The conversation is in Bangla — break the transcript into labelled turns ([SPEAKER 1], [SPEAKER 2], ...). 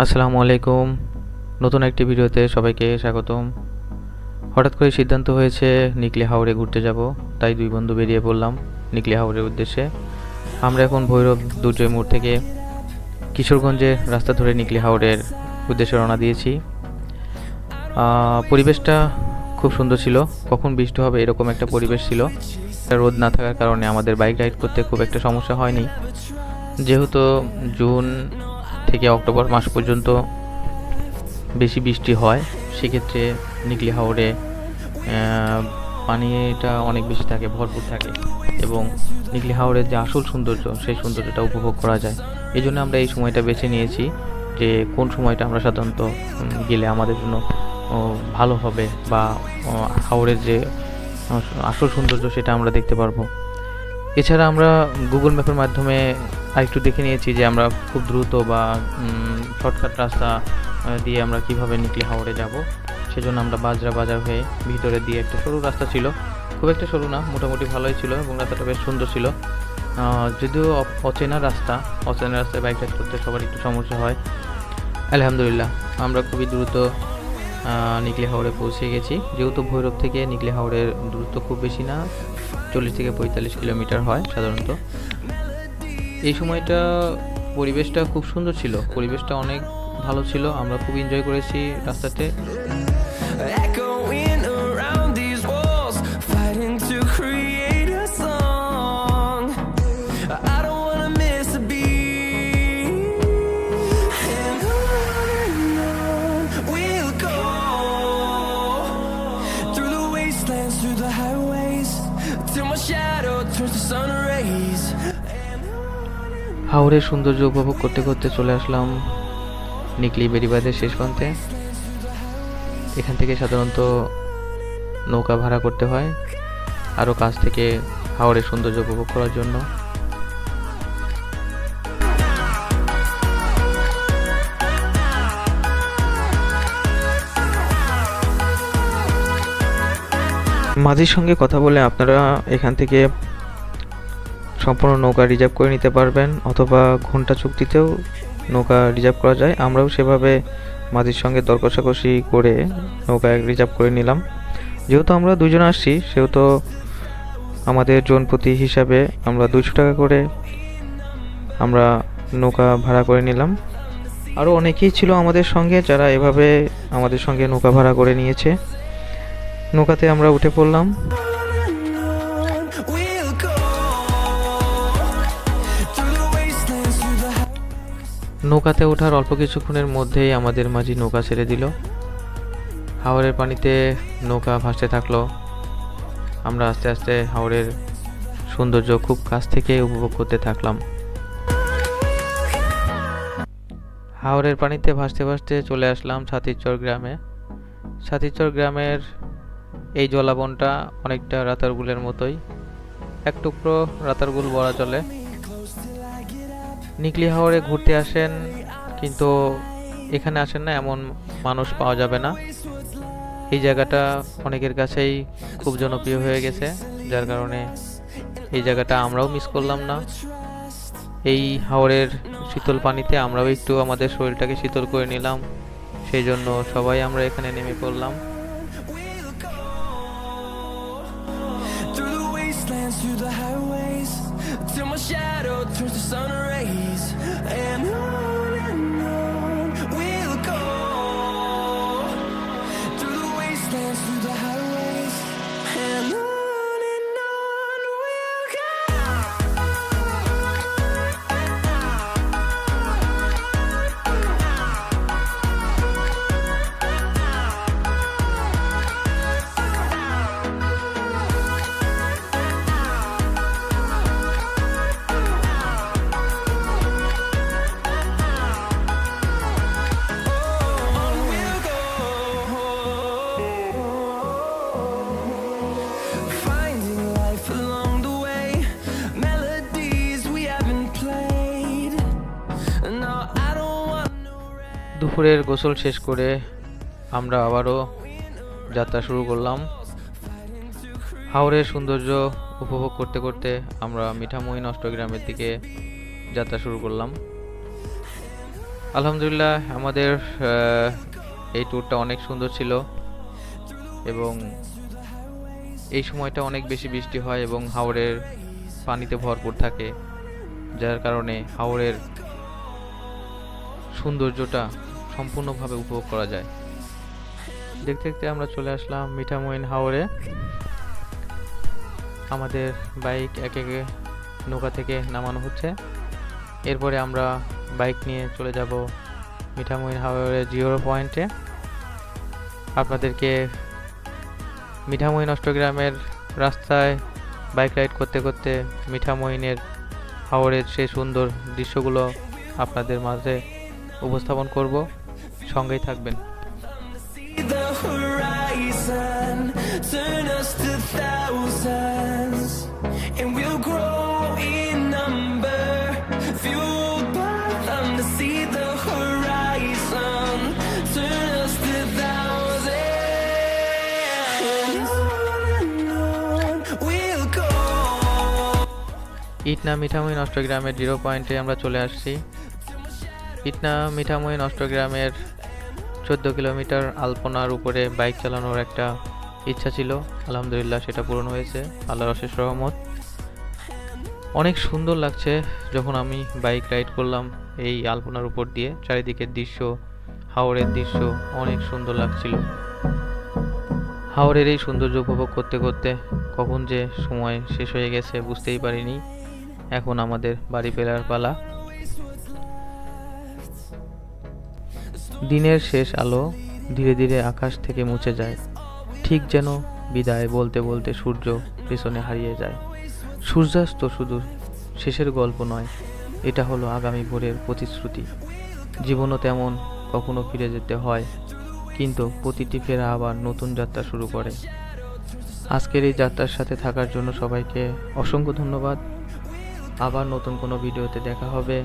[SPEAKER 1] আসসালামু আলাইকুম। নতুন একটি ভিডিওতে সবাইকে স্বাগতম। হঠাৎ করে সিদ্ধান্ত হয়েছে নিকলি হাওড়ে ঘুরতে যাব, তাই দুই বন্ধু বেরিয়ে পড়লাম নিকলি হাওড়ের উদ্দেশ্যে। আমরা এখন ভৈরব দুর্জয় মোড় থেকে কিশোরগঞ্জের রাস্তা ধরে নিকলি হাওড়ের উদ্দেশ্যে রওনা দিয়েছি। পরিবেশটা খুব সুন্দর ছিল, কখন বৃষ্টি হবে এরকম একটা পরিবেশ ছিল। রোদ না থাকার কারণে আমাদের বাইক রাইড করতে খুব একটা সমস্যা হয়নি। যেহেতু জুন অক্টোবর মাস পর্যন্ত বেশি বৃষ্টি হয়, সেক্ষেত্রে নিকলি হাওড়ে পানিটা অনেক বেশি থাকে, ভরপুর থাকে এবং নিকলি হাওড়ের যে আসল সৌন্দর্য, সেই সৌন্দর্যটা উপভোগ করা যায়। এই জন্য আমরা এই সময়টা বেছে নিয়েছি যে কোন সময়টা আমরা সাধারণত গেলে আমাদের জন্য ভালো হবে বা হাওড়ের যে আসল সৌন্দর্য সেটা আমরা দেখতে পারব। এছাড়া আমরা গুগল ম্যাপের মাধ্যমে আরেকটু দেখে নিয়েছি যে আমরা খুব দ্রুত বা শর্টকাট রাস্তা দিয়ে আমরা কীভাবে নিকলি হাওড়ে যাব। সেজন্য আমরা বাজরা বাজার হয়ে ভিতরে দিয়ে একটা সরু রাস্তা ছিল। খুব একটা সরু না, মোটামুটি ভালোই ছিল এবং রাস্তাটা বেশ সুন্দর ছিল। যদিও অচেনা রাস্তা, অচেনা রাস্তায় বাইক রাইড করতে সবার একটু সমস্যা হয়। আলহামদুলিল্লাহ, আমরা খুবই দ্রুত নিকলি হাওড়ে পৌঁছে গেছি। যেহেতু ভৈরব থেকে নিকলি হাওড়ের দূরত্ব খুব বেশি না, চল্লিশ থেকে পঁয়তাল্লিশ কিলোমিটার হয় সাধারণত। এই সময়টা পরিবেশটা খুব সুন্দর ছিল। পরিবেশটা অনেক ভালো ছিল। আমরা খুব এনজয় করেছি রাস্তাতে।
[SPEAKER 2] Through the highways, till my shadow turns to sun rays.
[SPEAKER 1] হাওড়ের সৌন্দর্য উপভোগ করতে করতে চলে আসলাম নিকলি বেরিবাদের শেষ প্রান্তে। এখান থেকে সাধারণত নৌকা ভাড়া করতে হয়, আরও কাছ থেকে হাওড়ের সৌন্দর্য উপভোগ করার জন্য। মাঝির সঙ্গে কথা বলে আপনারা এখান থেকে সম্পূর্ণ নৌকা রিজার্ভ করে নিতে পারবেন অথবা ঘণ্টা চুক্তিতেও নৌকা রিজার্ভ করা যায়। আমরাও সেভাবে মাঝির সঙ্গে দর কষাকষি করে নৌকা রিজার্ভ করে নিলাম। যেহেতু আমরা দুজন আসছি, সেহেতু আমাদের জন প্রতি হিসাবে আমরা দুশো টাকা করে আমরা নৌকা ভাড়া করে নিলাম। আরও অনেকেই ছিল আমাদের সঙ্গে যারা এভাবে আমাদের সঙ্গে নৌকা ভাড়া করে নিয়েছে। নৌকাতে আমরা উঠে পড়লাম। নৌকাতে ওঠার অল্প কিছুক্ষণের মধ্যেই আমাদের মাঝি নৌকা ছেড়ে দিল। হাওরের পানিতে নৌকা ভাসতে থাকল। আমরা আস্তে আস্তে হাওরের সৌন্দর্য খুব কাছ থেকে উপভোগ করতে থাকলাম। হাওরের পানিতে ভাসতে ভাসতে চলে আসলাম ছাতিরচর গ্রামে। ছাতিরচর গ্রামের এই জলাবনটা অনেকটা রাতারগুলের মতোই। এক টুকরো রাতারগুল বলা চলে। নিকলি হাওড়ে ঘুরতে আসেন, কিন্তু এখানে আসেন না, এমন মানুষ পাওয়া যাবে না। এই জায়গাটা অনেকের কাছেই খুব জনপ্রিয় হয়ে গেছে, যার কারণে এই জায়গাটা আমরাও মিস করলাম না। এই হাওড়ের শীতল পানিতে আমরাও একটু আমাদের শরীরটাকে শীতল করে নিলাম, সেই জন্য সবাই আমরা এখানে নেমে পড়লাম।
[SPEAKER 2] Till my shadow to sun rays. And on
[SPEAKER 1] দুপুরের গোসল শেষ করে আমরা আবারও যাত্রা শুরু করলাম। হাওড়ের সৌন্দর্য উপভোগ করতে করতে আমরা মিঠামইন অষ্টগ্রামের দিকে যাত্রা শুরু করলাম। আলহামদুলিল্লাহ, আমাদের এই ট্যুরটা অনেক সুন্দর ছিল এবং এই সময়টা অনেক বেশি বৃষ্টি হয় এবং হাওড়ের পানিতে ভরপুর থাকে, যার কারণে হাওড়ের সৌন্দর্যটা সম্পূর্ণভাবে উপভোগ করা যায়। দেখতে দেখতে আমরা চলে আসলাম মিঠামইন হাওড়ে আমাদের বাইক এক একে নৌকা থেকে নামানো হচ্ছে। এরপরে আমরা বাইক নিয়ে চলে যাব মিঠামইন হাওড়ের জিরো পয়েন্টে। আপনাদেরকে মিঠামইন অষ্টগ্রামের রাস্তায় বাইক রাইড করতে করতে মিঠামইনের হাওড়ের সেই সুন্দর দৃশ্যগুলো আপনাদের মাঝে উপস্থাপন করব। সঙ্গেই থাকবেন। ইটনা মিঠামই অষ্টগ্রামের জিরো পয়েন্টে আমরা চলে আসছি। ইটনা মিঠামই অষ্টগ্রামের চোদ্দ কিলোমিটার আলপনার উপরে বাইক চালানোর একটা ইচ্ছা ছিল। আলহামদুলিল্লাহ সেটা পূরণ হয়েছে। আল্লাহর অশেষ রহমত। অনেক সুন্দর লাগছে যখন আমি বাইক রাইড করলাম এই আলপনার উপর দিয়ে। চারিদিকের দৃশ্য হাওড়ের দৃশ্য অনেক সুন্দর লাগছিল। হাওড়ের এই সৌন্দর্য উপভোগ করতে করতে কখন যে সময় শেষ হয়ে গেছে বুঝতেই পারিনি। এখন আমাদের বাড়ি ফেরার পালা। দিনের শেষ আলো ধীরে ধীরে আকাশ থেকে মুছে যায়। ঠিক যেন বিদায় বলতে বলতে সূর্য পেছনে হারিয়ে যায়। সূর্যাস্ত শুধু শেষের গল্প নয়, এটা হলো আগামী ভোরের প্রতিশ্রুতি। জীবনও তেমন কখনো ফিরে যেতে হয়, কিন্তু প্রতিটি ফেরা আবার নতুন যাত্রা শুরু করে। আজকের এই যাত্রার সাথে থাকার জন্য সবাইকে অসংখ্য ধন্যবাদ। আবার নতুন কোনো ভিডিওতে দেখা হবে।